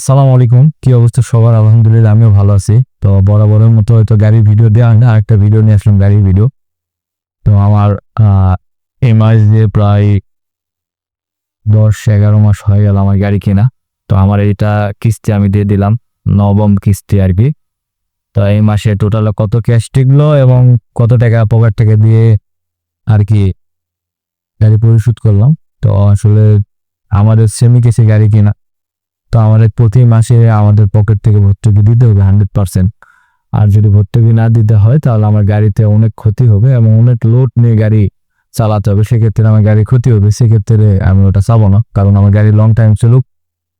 আসসালামু আলাইকুম। কি অবস্থা সবার? আলহামদুলিল্লাহ, আমিও ভালো আছি। তো বরাবরের মতো হয়তো গাড়ির ভিডিও দেওয়া হয় না, আরেকটা ভিডিও নিয়ে আসলাম গাড়ির ভিডিও। তো আমার এই মাস দিয়ে প্রায় দশ এগারো মাস হয়ে গেল আমার গাড়ি কেনা। তো আমার এইটা কিস্তি আমি দিয়ে দিলাম, নবম কিস্তি আর কি। তো এই মাসে টোটাল কত ক্যাশ টিকলো এবং কত টাকা পকেট থেকে দিয়ে আর কি গাড়ি পরিশোধ করলাম। তো আসলে আমাদের সেমি কেসে গাড়ি কেনা। তো আমাদের প্রতি মাসে আমাদের পকেট থেকে ভর্তুকি দিতে হবে হান্ড্রেড পার্সেন্ট আর যদি ভর্তুকি না দিতে হয়, তাহলে আমার গাড়িতে অনেক ক্ষতি হবে এবং অনেক লোড নিয়ে গাড়ি চালাতে হবে। সেক্ষেত্রে আমার গাড়ি ক্ষতি হবে, সেক্ষেত্রে আমি ওটা চাবো না, কারণ আমার গাড়ি লং টাইম চলুক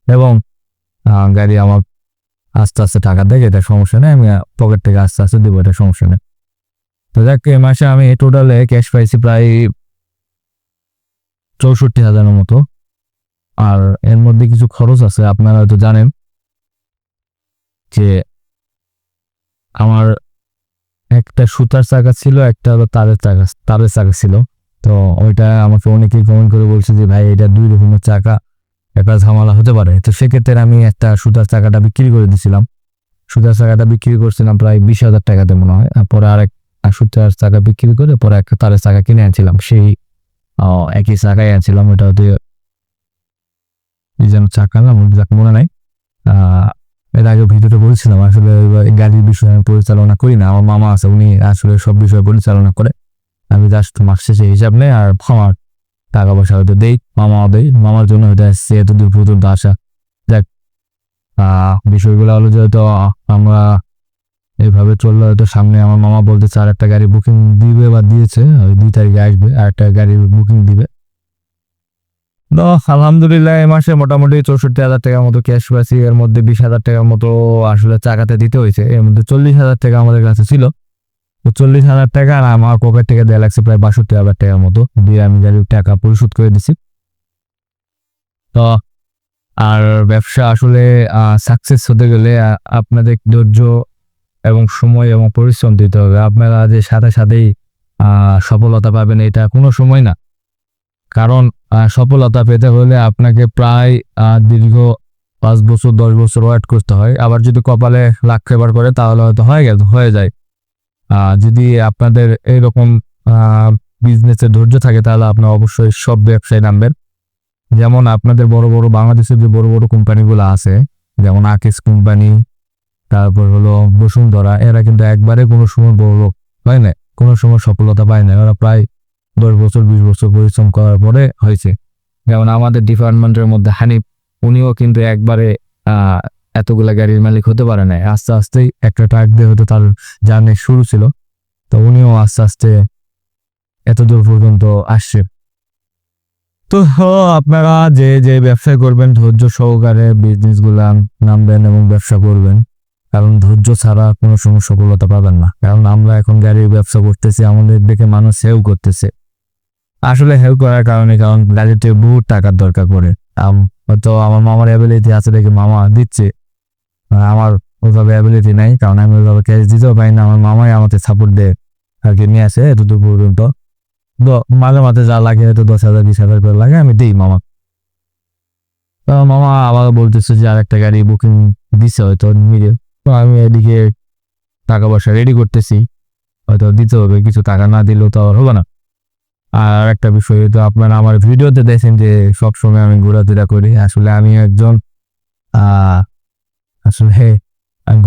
এবং গাড়ি আমার আস্তে আস্তে টাকা দেয়, এটা সমস্যা নেই, আমি পকেট থেকে আস্তে আস্তে দেবো, এটা সমস্যা নেই। তো যাক এ মাসে আমি টোটালে ক্যাশ পাইছি প্রায় চৌষট্টি হাজারের মতো। আর এর মধ্যে কিছু খরচ আছে, আপনারা হয়তো জানেন যে আমার একটা সুতার চাকা ছিল, একটা হলো তারের চাকা তারের চাকা ছিল। তো ওইটা আমাকে অনেকেই কমেন্ট করে বলছে যে, ভাই, এটা দুই রকমের চাকা, একটা ঝামেলা হতে পারে। তো সেক্ষেত্রে আমি একটা সুতার চাকাটা বিক্রি করে দিয়েছিলাম সুতার চাকাটা বিক্রি করছিলাম প্রায় বিশ হাজার টাকাতে মনে হয়। পরে আরেক সুতার চাকা বিক্রি করে পরে একটা তারের চাকা কিনে আনছিলাম। সেই একই চাকাই আনছিলাম। ওটা হতে যেন চাকা না মনে যাক মনে নাই। এর আগে ভিডিওতে বলছিলাম আসলে গাড়ির বিষয়ে আমি পরিচালনা করি না আমার মামা আছে উনি আসলে সব বিষয়ে পরিচালনা করে। আমি জাস্ট মাস শেষে হিসাব নেই আর আমার টাকা পয়সা হয়তো দেই মামাও দেই মামার জন্য হয়তো আসছে এত দূর পর্যন্ত আসা দেখ আহ, বিষয়গুলো হলো যেহেতু আমরা এইভাবে চললে হয়তো সামনে আমার মামা বলতে চার একটা গাড়ি বুকিং দিবে বা দিয়েছে ওই দুই তারিখে আসবে আর একটা গাড়ি বুকিং দিবে। তো আলহামদুলিল্লাহ, এই মাসে মোটামুটি চৌষট্টি হাজার টাকার মতো ক্যাশ পাইছি এর মধ্যে বিশ হাজার টাকার মতো আসলে চাকাতে দিতে হয়েছে। এর মধ্যে চল্লিশ হাজার টাকা আমাদের কাছে ছিল। তো চল্লিশ হাজার টাকা আর আমার পকেট থেকে দেওয়া লাগছে প্রায় বাষট্টি হাজার টাকার মতো দিয়ে আমি গাড়ির টাকা পরিশোধ করে দিছি। তো আর ব্যবসা আসলে সাকসেস হতে গেলে আপনাদের ধৈর্য এবং সময় এবং পরিশ্রম দিতে হবে। আপনারা যে সাথে সাথেই সফলতা পাবেন, এটা কোনো সময় না। কারণ সফলতা পেতে হলে আপনাকে প্রায় দীর্ঘ পাঁচ বছর, দশ বছর ওয়েট করতে হয়। আবার যদি কপালে লাখ ফেভার করে, তাহলে হয়তো হয়ে গেল, হয়ে যায়। যদি আপনাদের এইরকম বিজনেসে ধৈর্য থাকে, তাহলে আপনার অবশ্যই সব ব্যবসায় নামবেন। যেমন আপনাদের বড় বড় বাংলাদেশের যে বড় বড় কোম্পানিগুলো আছে, যেমন আকিস কোম্পানি, তারপর হলো বসুন্ধরা, এরা কিন্তু একবারে কোনো সময় বড়, হয় না? কোনো সময় সফলতা পায় না। ওরা প্রায় দশ বছর, বিশ বছর পরিশ্রম করার পরে হয়েছে। যেমন আমাদের ডিপার্টমেন্টের মধ্যে হানিফ, উনিও কিন্তু একবারে এতগুলা গাড়ির মালিক হতে পারে না আস্তে আস্তেই একটা ট্রাক দিয়ে হয়তো তার জার্নি শুরু ছিল। তো উনিও আস্তে আস্তে এত দূর পর্যন্ত আসছে। তো আপনারা যে যে ব্যবসা করবেন, ধৈর্য সহকারে বিজনেসগুলা নামবেন এবং ব্যবসা করবেন। কারণ ধৈর্য ছাড়া কোনো সময় সফলতা পাবেন না। কারণ আমরা এখন গাড়ির ব্যবসা করতেছি, আমাদের দেখে মানুষ হেউ করতেছে। আসলে হেল্প করার কারণে, কারণ গাড়িতে বহুত টাকার দরকার পড়ে। হয়তো আমার মামার অ্যাবিলিটি আছে দেখে মামা দিচ্ছে। আমার ওইভাবে অ্যাবিলিটি নাই, কারণ আমি ওইভাবে ক্যাশ দিতেও পারি না। আমার মামাই আমাকে সাপোর্ট দেয়, আর কি নিয়ে আসে এতটুকু পর্যন্ত। তো মাঝে মাঝে যা লাগে হয়তো দশ হাজার, বিশ হাজার করে লাগে, আমি দিই মামা। তো মামা আবার বলতেছে যে আর একটা গাড়ি বুকিং দিছে হয়তো নিজে তো আমি এদিকে টাকা পয়সা রেডি করতেছি। হয়তো দিতে হবে, কিছু টাকা না দিলেও তো আর হবে না। আর একটা বিষয় তো আপনারা আমার ভিডিওতে দেখেন যে সবসময় আমি ঘোরাফেরা করি। আসলে আমি একজন আসলে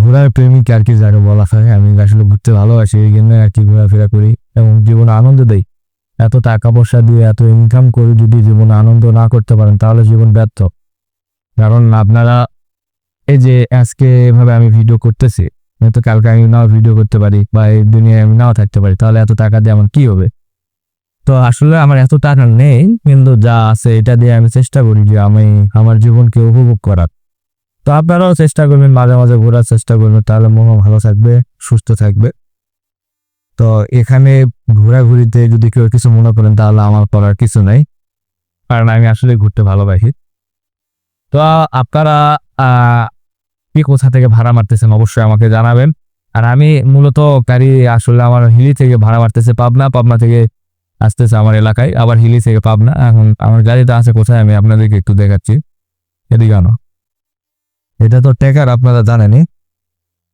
ঘোরার প্রেমিক আর কি যাকে বলা হয়। আমি আসলে ঘুরতে ভালোবাসি, এই জন্য আর কি ঘোরাফেরা করি এবং জীবনে আনন্দ দেই। এত টাকা পয়সা দিয়ে, এত ইনকাম করে যদি জীবনে আনন্দ না করতে পারেন, তাহলে জীবন ব্যর্থ। কারণ আপনারা, এই যে আজকে এভাবে আমি ভিডিও করতেছি, হয়তো কালকে আমি নাও ভিডিও করতে পারি বা এই দুনিয়ায় আমি নাও থাকতে পারি, তাহলে এত টাকা দিয়ে আমার কি হবে? তো আসলে আমার এত টাকা নেই, কিন্তু যা আছে এটা দিয়ে আমি চেষ্টা করি যে আমি আমার জীবনকে উপভোগ করার। তো আপনারাও চেষ্টা করবেন, মাঝে মাঝে ঘোরার চেষ্টা করবেন, তাহলে মন ভালো থাকবে, সুস্থ থাকবে। তো এখানে ঘোরাঘুরিতে যদি কেউ কিছু মনে করেন, তাহলে আমার করার কিছু নাই, কারণ আমি আসলে ঘুরতে ভালোবাসি। তো আপনারা কি কোথা থেকে ভাড়া মারতেছেন অবশ্যই আমাকে জানাবেন। আর আমি মূলত গাড়ি আসলে আমার হিলি থেকে ভাড়া মারতেছে পাবনা পাবনা থেকে আসতেছে আমার এলাকায়, আবার হিলি থেকে পাবনা। এখন আমার গাড়িটা আছে কোথায় আমি আপনাদেরকে একটু দেখাচ্ছি। এদিকে আনো। এটা তো টেকার, আপনারা জানেনই।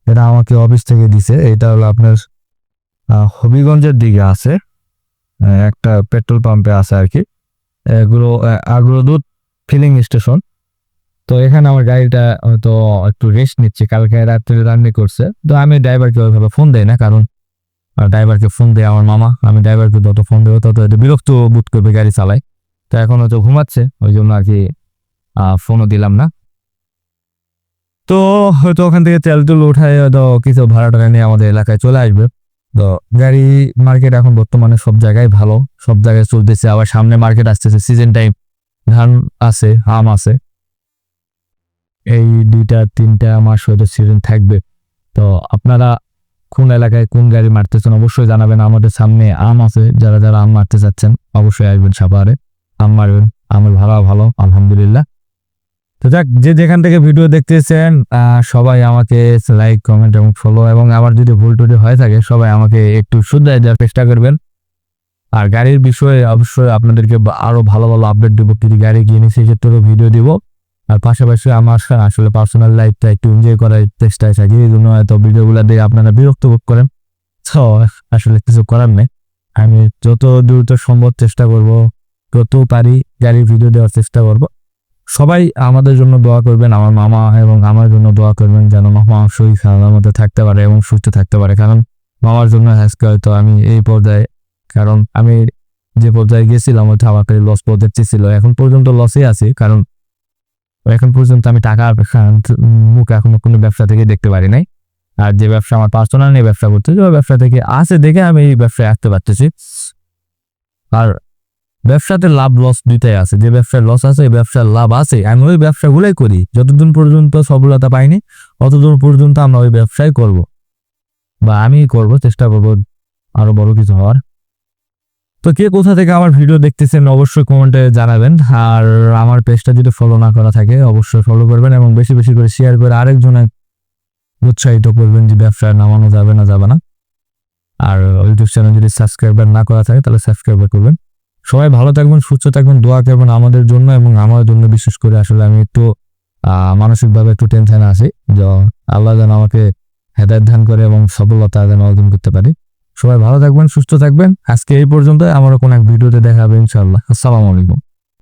এটা আমাকে অফিস থেকে দিছে। এটা হলো আপনার হবিগঞ্জের দিকে আছে। একটা পেট্রোল পাম্পে আছে আর কি। এগুলো আগ্রদূত ফিলিং স্টেশন। তো এখানে আমার গাড়িটা হয়তো একটু রেস্ট নিচ্ছে। কালকে রাত্রে রান্নি করছে। তো আমি ড্রাইভারকে ওইভাবে ফোন দেই না, কারণ ড্রাইভারকে ফোন দেয়, আমার মামা, আমি ড্রাইভারকে যত ফোন দেবো, তত একটু বিরক্ত বোধ করবে গাড়ি চালায়। তো এখন হয়তো ঘুমাচ্ছে ওই জন্য আর কি ফোনও দিলাম না। তো হয়তো ওখান থেকে তেল টুল উঠায় হয়তো কিছু ভাড়া টাড়া নিয়ে আমাদের এলাকায় চলে আসবে। তো গাড়ি মার্কেট এখন বর্তমানে সব জায়গায় ভালো, সব জায়গায় চলতেছে। আবার সামনে মার্কেট আসতেছে সিজন টাইম ধান আছে, আম আছে। এই দুইটা, তিনটা মাস হয়তো সিজন থাকবে। তো আপনারা কোন এলাকায় কোন গাড়ি মারতেছেন অবশ্যই জানাবেন। আমাদের সামনে আম আছে, যারা যারা আম মারতে চাচ্ছেন, অবশ্যই আসবেন সাপারে আম মারবেন আমের ভালো ভালো, আলহামদুলিল্লাহ। তো যাক, যে যেখান থেকে ভিডিও দেখতেছেন সবাই আমাকে লাইক কমেন্ট এবং ফলো এবং আমার যদি ভুল টুটি হয়ে থাকে, সবাই আমাকে একটু শুধরাই দেওয়ার চেষ্টা করবেন। আর গাড়ির বিষয়ে অবশ্যই আপনাদেরকে বা- আরও ভালো ভালো আপডেট দেবো যদি গাড়ি কিনে সেক্ষেত্রেও ভিডিও দিব। আর পাশাপাশি আমার আসলে পার্সোনাল লাইফটা একটু এনজয় করার চেষ্টায় থাকি, এই জন্য হয়তো ভিডিওগুলো দিয়ে আপনারা বিরক্ত বোধ করেন। আসলে কিছু করার নেই। আমি যত দ্রুত সম্ভব চেষ্টা করব, যত পারি গাড়ির ভিডিও দেওয়ার চেষ্টা করব। সবাই আমাদের জন্য দোয়া করবেন, আমার মামা এবং আমার জন্য দোয়া করবেন, যেন মামা শরীর খারাপের মধ্যে থাকতে পারে এবং সুস্থ থাকতে পারে। কারণ মামার জন্য আজকে হয়তো আমি এই পর্যায়ে, কারণ আমি যে পর্যায়ে গেছিলাম, হয়তো আমাকে লস পর্যায়ে ছিল এখন পর্যন্ত লসে আছি, কারণ এখন পর্যন্ত আমি টাকা মুখ এখনও কোনো ব্যবসা থেকে দেখতে পারি নাই। আর যে ব্যবসা আমার পার্সোনাল নিয়ে ব্যবসা করতেছি, ওই ব্যবসা থেকে আছে দেখে আমি এই ব্যবসায় আসতে পারতেছি। আর ব্যবসাতে লাভ লস দুইটাই আছে, যে ব্যবসায় লস আছে এই ব্যবসার লাভ আছে। আমি ওই ব্যবসাগুলোই করি যতদিন পর্যন্ত সফলতা পাইনি, অতদূর পর্যন্ত আমরা ওই ব্যবসায় করব। বা আমি করব, চেষ্টা করব আরও বড় কিছু হওয়ার। তো কে কোথা থেকে আমার ভিডিও দেখতেছেন অবশ্যই কমেন্টে জানাবেন। আর আমার পেজটা যদি ফলো না করা থাকে, অবশ্যই ফলো করবেন এবং বেশি বেশি করে শেয়ার করে আরেকজনের উৎসাহিত করবেন যে ব্যবসায় নামানো যাবে না যাবে না। আর ইউটিউব চ্যানেল যদি সাবস্ক্রাইবার না করা থাকে, তাহলে সাবস্ক্রাইবার করবেন। সবাই ভালো থাকবেন, সুস্থ থাকবেন, দোয়া করবেন আমাদের জন্য এবং আমার জন্য বিশেষ করে। আসলে আমি একটু মানসিকভাবে একটু টেনশনে আছি। যে, আল্লাহ যেন আমাকে হেদায়ত ধান করে এবং সফলতা যেন অর্জন করতে পারি। সবাই ভালো থাকবেন, সুস্থ থাকবেন। আজকে এই পর্যন্ত আমারও কোনো এক ভিডিওতে দেখা হবে ইনশাল্লাহ আসসালামু আলাইকুম।